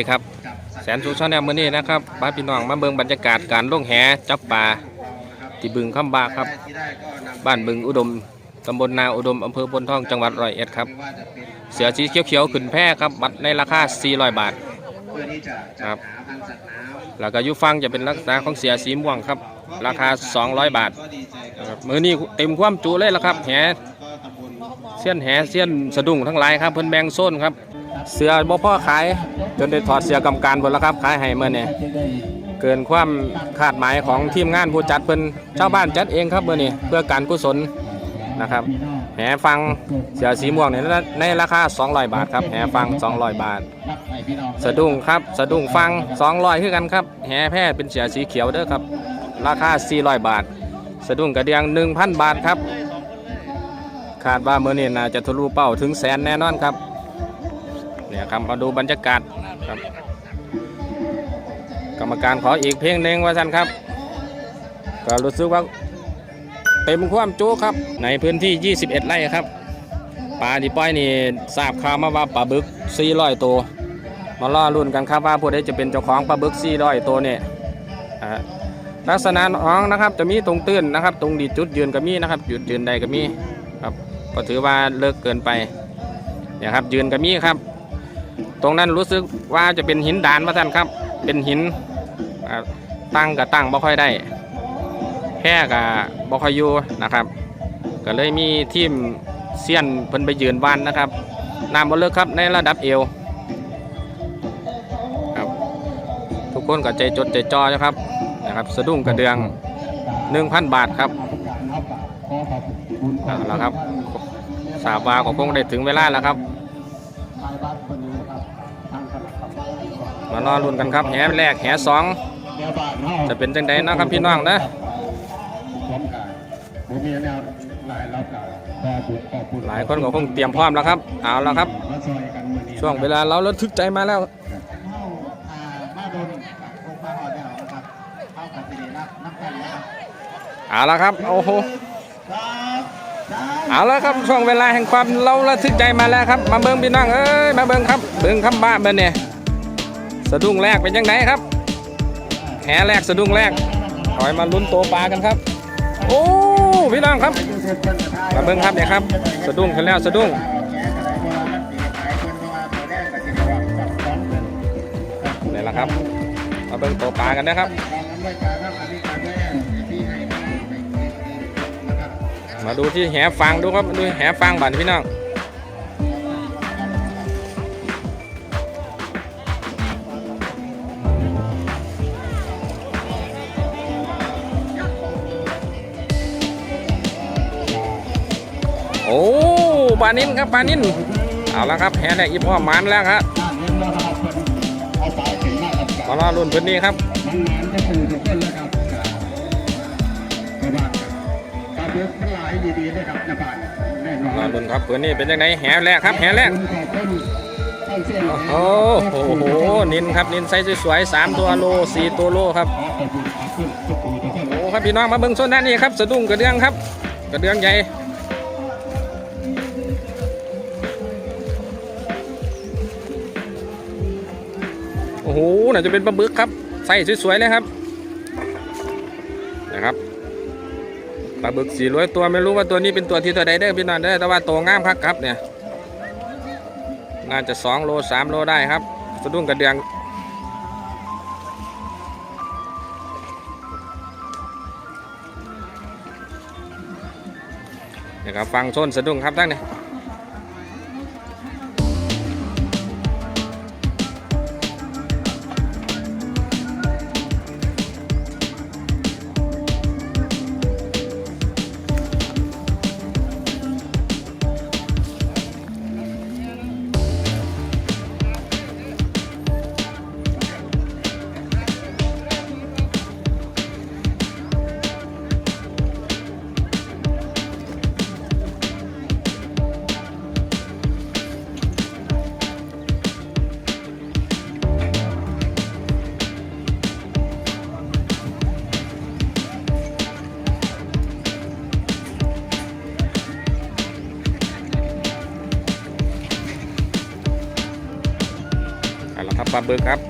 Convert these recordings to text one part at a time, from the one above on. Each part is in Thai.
ดีครับแสนสุชาแนลมื้อนี้นะครับบ้านพี่น้องมาเบิ่งบรรยากาศการล่องแหจับปลาที่บึงคำบาครับ บ้านบึงอุดมตำบลนาอุดมอำเภอพนทองจังหวัดร้อยเอ็ดครับ เสือสีเขียวๆขึ้นแพร่ครับบัตรในราคา 400 บาทครับแล้วก็ยุฟังจะเป็นลักษณะของเสือสีม่วงครับ ราคา 200 บาทมือนี้เต็มความจุเลยละครับแหเสี้ยนแหเสี้ยนสะดุ้งทั้งหลายครับเพิ่นแบงโซนครับ เสือบ่พ่อขายจนได้ถอดเสือกำการหมดแล้วครับ ขายให้เมื่อนี้เกินความคาดหมายของทีมงานผู้จัดเพิ่นชาวบ้านจัดเองครับเมื่อนี้เพื่อการกุศลนะครับแหฟังเสือสีม่วงเนี่ยในราคา 200 บาทครับแหฟัง 200 บาท สะดุ้งครับสะดุ้งฟัง 200คือกันครับแหแพทย์เป็นเสือสีเขียวเด้อครับ ราคา 400 บาท สะดุ้งกระเดียง 1,000 บาทครับ คาดว่าเมื่อนี้น่าจะทะลุเป้าถึงแสนแน่นอนครับ ครับมาดูบรรยากาศครับ กรรมการขออีกเพลงหนึ่งว่าท่านครับ ก็รู้สึกว่าเต็มความจุครับ ในพื้นที่ 21 ไร่ครับปลาที่ปล่อยนี่ทราบข่าวมาว่าปลาบึก 400 ตัว มาล่อรุ่นกันครับว่าผู้ใดจะเป็นเจ้าของปลาบึก 400 ตัวเนี่ยลักษณะน้องนะครับจะมีตรงตื้นนะครับ ตรงดีจุดยืนก็มีนะครับจุดยืนใดก็มีครับก็ถือว่าเลิกเกินไปเนี่ยครับยืนก็มีครับ ตรงนั้นรู้สึกว่าจะเป็นหินดานมาท่านครับ เป็นหินตั้งกับตั้งบ่ค่อยได้ แพร่กับบ่ค่อยอยู่นะครับ ก็เลยมีทีมเซียนเพิ่นไปยืนบ้านนะครับน้ำบ่เลิกครับในระดับเอวครับทุกคนก็ใจจดใจจ่อนะครับนะครับ สะดุ้งกระเดือง 1,000 บาทครับเอาละครับสาบาก็คงได้ถึงเวลาแล้วครับ มารอลุ้นกันครับแหแรกแหสองจะเป็นจังใดเนาะครับพี่น้องนะผมมีแนวหลายรอบแล้วขอบคุณขอบคุณหลายคนก็คงเตรียมพร้อมแล้วครับเอาแล้วครับมาซอยกันมื้อนี้ช่วงเวลาเราระทึกใจมาแล้วเข้าอ่ามาดนกับองค์พระหอดเนี่ยนะครับเข้ากับสิริรักษ์นักกันนะครับเอาละครับโอ้โหครับสามเอาละครับช่วงเวลาแห่งความเราระทึกใจมาแล้วครับ มาเบิ้งพี่น้องเอ้ยมาเบิ้งครับเบิ้งคำบ้าเบิ้งเนี่ย สะดุ้งแรกเป็นยังไงครับ แหแรกสะดุ้งแรกคอยมาลุ้นตัวปลากันครับ โอ้พี่น้องครับมาเบิ้งครับเนี่ยครับ สะดุ้งขึ้นแล้วสะดุ้งนี่แหละครับ มาเบิ้งตัวปลากันนะครับ มาดูที่แหฟังดูครับดูแหฟังบันพี่น้อง ปลานินครับปลานินเอาละครับแหแรกอีพ่อหมันแล้วครับมารอรุ่นพื้นนี้ครับมานจะสู่ทุกคนแล้วครับกระบะกระบุกทั้งหลายดีๆนะครับนะบาทแน่นอนรุ่นครับพื้นนี้เป็นยังไงแหแรกครับแหแรกขอบคุณท่านเส้นโอ้โหนินครับนินไซส์สวยๆสามตัวโลสี่ตัวโลครับโอ้ครับพี่น้องมาเบิ่งโซนด้านนี้ครับสะดุ้งกระเดื่องครับ กระเดื่องใหญ่ อ้โหน่าจะเป็นปลาบึกครับไส้สวยๆเลยครับนะครับปลาบึกสี่ร้อยตัวไม่รู้ว่าตัวนี้เป็นตัวที่ตัวใดเด้พี่น้องเด้แต่ว่าโตงามครับครับเนี่ยน่าจะสองโลสามโลได้ครับสะดุ้งกระเดื่องนะครับฟังโซนสะดุ้งครับท่านเนี่ย แล้วครับปลาบึกครับ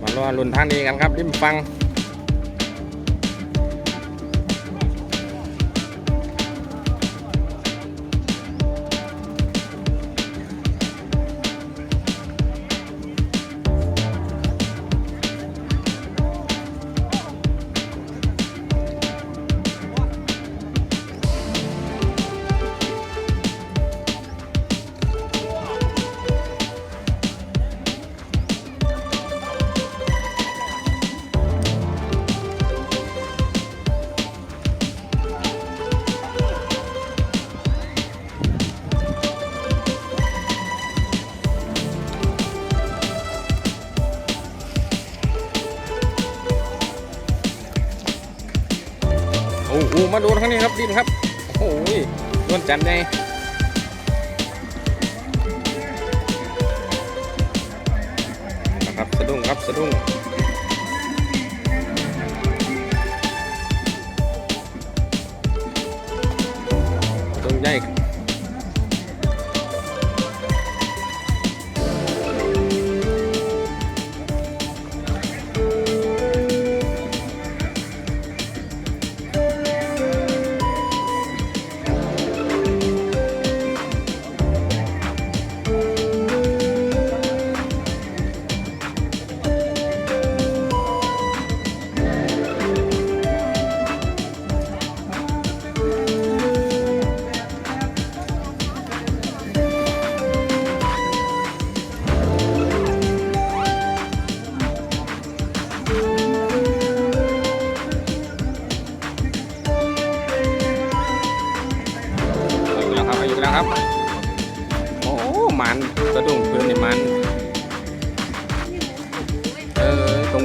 มารอรุ่นท่านนี้กันครับริมฟัง ดูทางนี้ครับดินครับ โอ้โหนวลจันไงนะครับ สะดุ้งครับ สะดุ้ง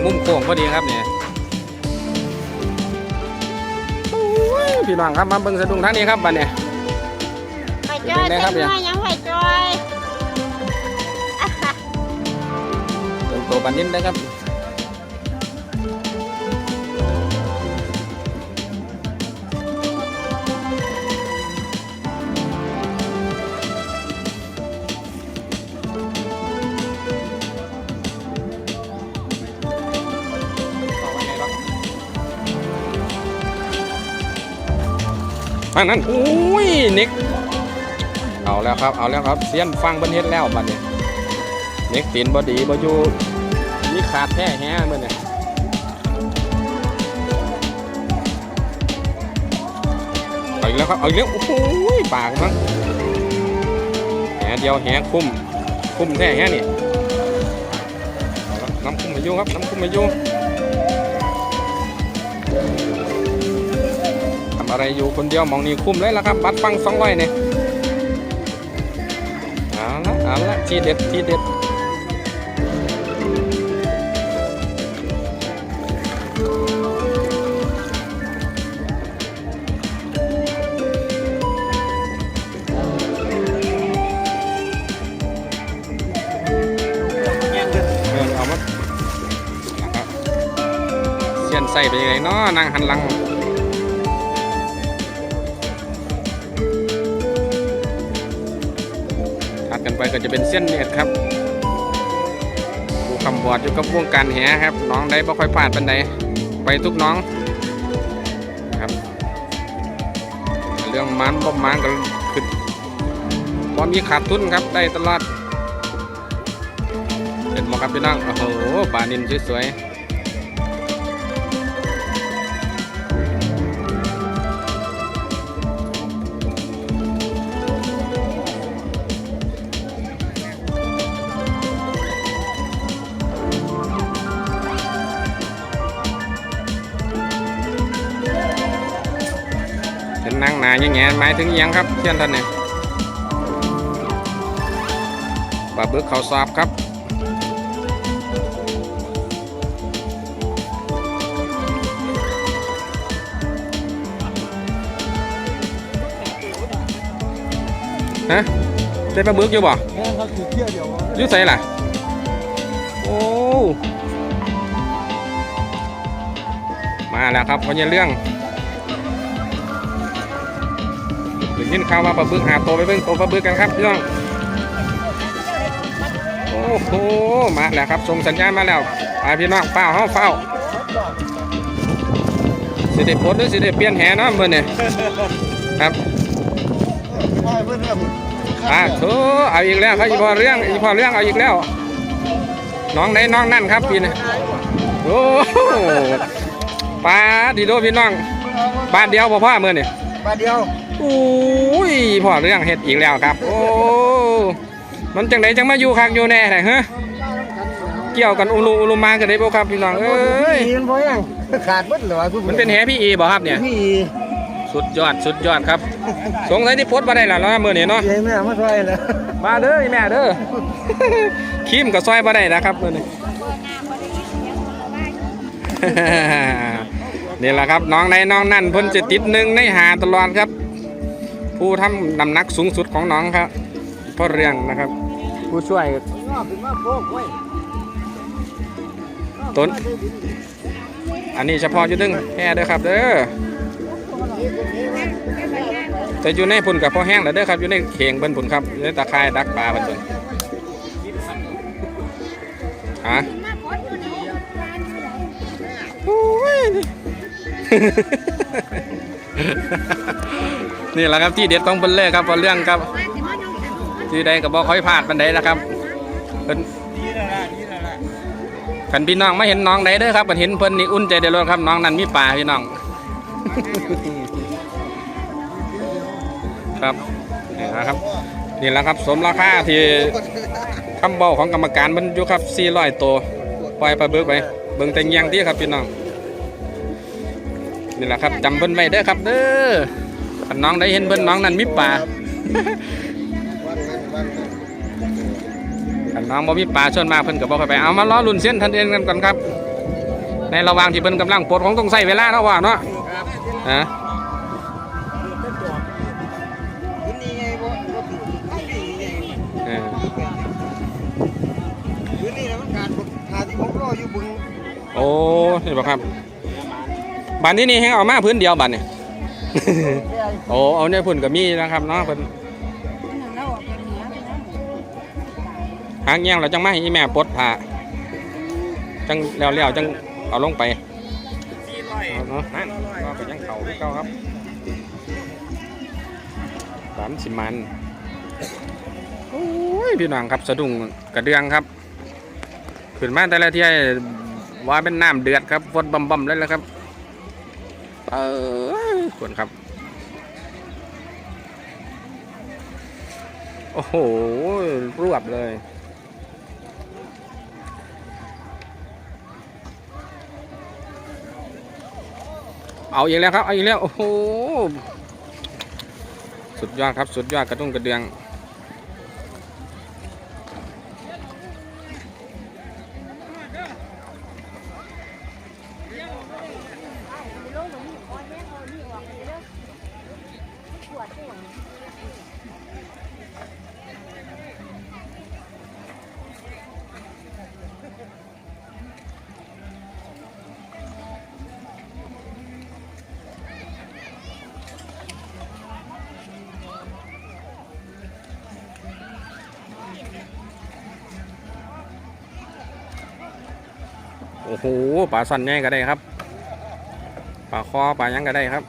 มุมโค้งพอดีครับเนี่ยโอ้ยพี่น้องครับมาเบิ่งสะดุ้งท่างนี้ครับบัดเนี่ยไปจอยเป็นไงครับเนี่ยเต็มมายังไปจอยตรงตัวบันนินนะครับ อันนั้นอุ้ยนิกเอาแล้วครับเอาแล้วครับเสียนฟังบันเฮ็ดแล้วบัดนี้นิกตีนบอดีบอยู่มีขาดแท้แฮะมื่อเนี่ยเอาอีกแล้วครับเอาอีกแล้วโอ้โหปากมั้งแหเดียวแหคุ้มคุ้มแท้แฮะนี่น้ำคุ้มมายุ่งครับน้ำคุ้มมายุ่ อะไรอยู่คนเดียวมองนี่คุ้มเลยละครับ บัตรฟังสองร้อยเนี่ยเอาละเอาละทีเด็ดทีเด็ดเออเอามานะครับเสียนใส่ไปยังไงเนาะนั่งหันหลัง กันไปก็จะเป็นเส้นเน็ตครับผู้คำบอดอยู่กับวงการแหครับ น้องได้บ่ค่อยพลาดปันใดไปทุกน้องครับ เรื่องมันบ่มันก็คือพอมีขาดทุนครับได้ตลอดเป็นมอครับพี่น้องโอ้โหปลานินสวยๆ แง่ๆหมายถึงอิหยังครับเช่นท่านเนี่ยปลาบึกเขาสอบครับฮะได้ปลาบึกอยู่บ่แม่เขาถือเที่ยวเดียวอยู่ใส่ล่ะ โอ้มาแล้วครับเพราะเนี่ยเรื่อง ยินข่าวว่าปลาบึกหาตัวไปเบิ่งตัวปลาบึกกันครับพี่น้องโอ้โหมาแล้วครับส่งสัญญาณมาแล้วไปพี่น้องเฝ้าเฮาเฝ้าสิได้ปลดหรือสิได้เปลี่ยนแหเนาะมื้อนี้ครับพ่อเพื่อนเรื่องอ่าโถเอาอีกแล้วครับอีพอเรื่องอีพอเรื่องเอาอีกแล้ว น้องไหนน้องนั่นครับพี่นี่โอ้โหปลาดีโดพี่น้องบาทเดียวบ่พ่อมื้อนี่บาทเดียว อุ้ยพ่อเรื่องเฮ็ดอีกแล้วครับ โอ้มันจังไดจังมาอยู่คักอยู่แน่แท้ฮะเกี่ยวกันอุลุอุลุมากันได้บ่ครับพี่น้องเอ้ยพี่มันพอยังขาดเบิดเหรอคุณมันเป็นแหพี่อีบ่ครับเนี่ยพี่สุดยอดสุดยอดครับ สงสัยที่โพสต์บ่ได้แล้วเนาะมื้อนี้เนาะใหญ่แม่มาช่วยเลยมาเด้อแม่เด้อคิมกับซอยบ่ได้นะครับมื้อนี้นี่แหละครับน้องในน้องนั่นเพิ่นจะติดหนึ่งในหาตลอดครับ ผู้ทำน้ำหนักสูงสุดของน้องครับพ่อเรียงนะครับ ผู้ช่วยต้นอันนี้เฉพาะอยู่ดึงแห่เด้อครับเด้อแต่อยู่ในพุ่นกับพ่อแห้งแล้วเด้อครับอยู่ในเข่งเพิ่นพุ่นครับอยู่ในตะไคร่ดักปลาเพิ่นพุ่นฮะโอ้ย นี่แหละครับที่เด็ดของเพิ่นเลยครับพอเรื่องครับ ที่ใดก็บ่ค่อยพลาดปันใดนะครับเพิ่นคันพี่น้องไม่เห็นน้องใดเด้อครับกันเห็นเพิ่นนี่อุ่นใจเด้อเลยครับน้องนั่นมีป่าพี่น้องครับนี่นะครับนี่แหละครับสมราคาที่คำเบาของกรรมการมันอยู่ครับ400ตัวปล่อยปลาเบิกไปเบิ่งแต่งเงียงที่ครับพี่น้องนี่แหละครับจำเพิ่นไว้เด้อครับเด้อ คันน้องได้เห็นเพิ่นน้องนั่นมีป่าคันน้องบ่มีป่าชวนมากเพิ่นก็บ่ค่อยไปเอามาล้อรุ่นเส้นทันเองกันก่อนครับ ในระหว่างที่เพิ่นกำลังปลดของต้องใส่เวลาเนาะว่าเนาะฮะคุณนี่ไงบ่บ่ถูกนี่ไงเออคืนนี้นะมันขาดขาดที่ผมรออยู่บึงโอ้นี่บ่ครับบ้านนี้นี่ให้เอามาพื้นเดียวบ้านนี่ โอ้เอาเนี่ยพุ่นก็มีนะครับเนาะเพิ่นหางเงี้ยเราจังมาให้อีแม่ปลดผ้าจังแล้วๆจังเอาลงไปเนาะนั่นก็ไปยังเขาเก่าครับสามสิมันโอ้ยพี่น้องครับสะดุ้งกระเดืองครับขึ้นมาแต่ละที่ว่าเป็นน้ำเดือดครับฟดบ่มๆเลยแหละครับเออ ควรครับ โอ้โห รวบเลย เอาอีกแล้วครับ เอาอีกแล้ว โอ้โห สุดยอดครับ สุดยอดกระตุ้งกระเดือง โอ้โหปลาซ่นแน่ก็ได้ครับ ปลาคอปลายังก็ได้ครับ